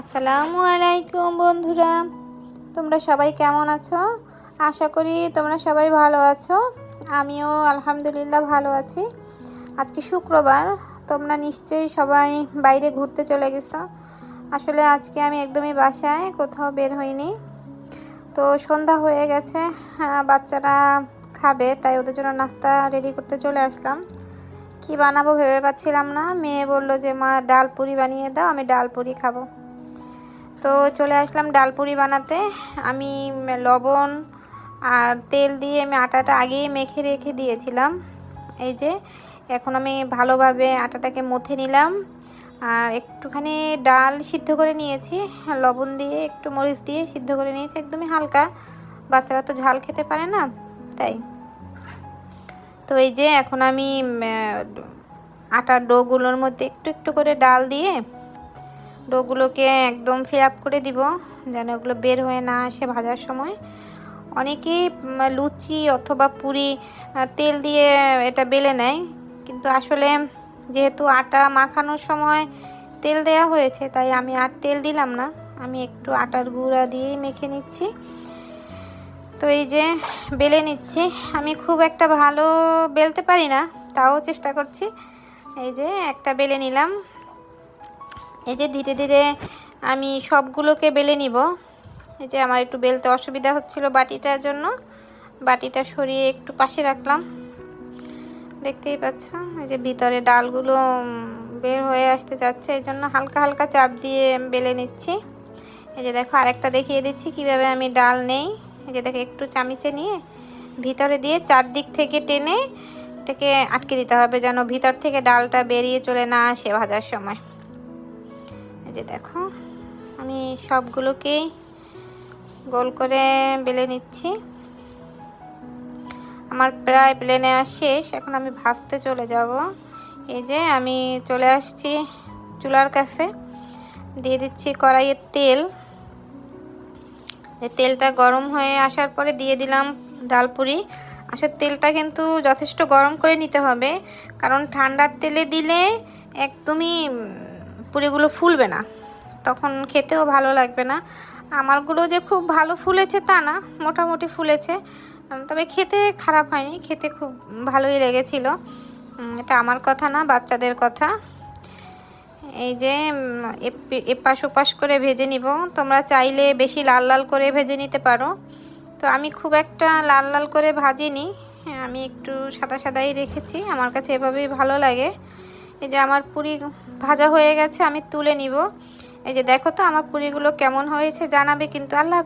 আসসালামু আলাইকুম বন্ধুরা। তোমরা সবাই কেমন আছো? আশা করি তোমরা সবাই ভালো আছো। আমিও আলহামদুলিল্লাহ ভালো আছি। আজকে শুক্রবার, তোমরা নিশ্চয়ই সবাই বাইরে ঘুরতে চলে গেছো। আসলে আজকে আমি একদমই বাসায় কোথাও বের হইনি। তো সন্ধ্যা হয়ে গেছে বাচ্চারা খাবে, তাই ওদের জন্য নাস্তা রেডি করতে চলে আসলাম। কি বানাবো ভেবে পাচ্ছিলাম না। মেয়ে বলল যে, মা, ডাল পুরি বানিয়ে দাও, আমি ডাল পুরি খাব। তো চলে আসলাম ডাল পুরি বানাতে। আমি লবণ আর তেল দিয়ে আমি আটাটা আগেই মেখে রেখে দিয়েছিলাম। এই যে, এখন আমি ভালোভাবে আটাটাকে মথে নিলাম। আর একটুখানি ডাল সিদ্ধ করে নিয়েছি। লবণ দিয়ে একটু মরিচ দিয়ে সিদ্ধ করে নিয়েছি, একদমই হালকা। বাচ্চারা তো ঝাল খেতে পারে না, তাই। তো এই যে, এখন আমি আটার ডোগুলোর মধ্যে একটু একটু করে ডাল দিয়ে ডোগুলোকে একদম ফিল আপ করে দিব, যেন ওগুলো বের হয়ে না আসে ভাজার সময়। অনেকেই লুচি অথবা পুরি তেল দিয়ে এটা বেলে নেয়। কিন্তু আসলে যেহেতু আটা মাখানোর সময় তেল দেয়া হয়েছে, তাই আমি আর তেল দিলাম না। আমি একটু আটার গুঁড়া দিয়েই মেখে নিচ্ছি। তো এই যে বেলে নিচ্ছি। আমি খুব একটা ভালো বেলতে পারি না, তাও চেষ্টা করছি। এই যে একটা বেলে নিলাম। এই যে ধীরে ধীরে আমি সবগুলোকে বেলে নিব। এই যে আমার একটু বেলতে অসুবিধা হচ্ছিল বাটিটার জন্য। বাটিটা সরিয়ে একটু পাশে রাখলাম। দেখতেই পাচ্ছ? এই যে ভিতরে ডালগুলো বের হয়ে আসতে যাচ্ছে। এই জন্য হালকা হালকা চাপ দিয়ে বেলে নিচ্ছি। এই যে দেখো, আরেকটা দেখিয়ে দিচ্ছি কীভাবে আমি ডাল নেই। এই যে দেখো, একটু চামিচে নিয়ে ভিতরে দিয়ে চারদিক থেকে টেনে এটাকে আটকে দিতে হবে যেন ভিতর থেকে ডালটা বেরিয়ে চলে না আসে ভাজার সময়। যে দেখো, আমি সবগুলোকেই গোল করে বেলে নিচ্ছি। আমার প্রায় প্লেনে শেষ, এখন আমি ভাজতে চলে যাব। এই যে আমি চলে আসছি চুলার কাছে। দিয়ে দিচ্ছি কড়াইয়ের তেল। তেলটা গরম হয়ে আসার পরে দিয়ে দিলাম ডালপুরি আসলে তেলটা কিন্তু যথেষ্ট গরম করে নিতে হবে, কারণ ঠান্ডার তেলে দিলে একদমই পুরিগুলো ফুলবে না। তখন খেতেও ভালো লাগবে না। আমারগুলো যে খুব ভালো ফুলেছে তা না, মোটামুটি ফুলেছে। তবে খেতে খারাপ হয়নি, খেতে খুব ভালোই লেগেছিল। এটা আমার কথা না, বাচ্চাদের কথা। এই যে এপাশ ওপাশ করে ভেজে নিব। তোমরা চাইলে বেশি লাল লাল করে ভেজে নিতে পারো। তো আমি খুব একটা লাল লাল করে ভাজিনি। আমি একটু সাদা সাদাই রেখেছি। আমার কাছে এভাবেই ভালো লাগে। এই যে আমার পুরি ভাজা হয়ে গেছে, আমি তুলে নিব। এই যে দেখো তো আমার পুরিগুলো কেমন হয়েছে, জানাবে কিন্তু আল্লাহ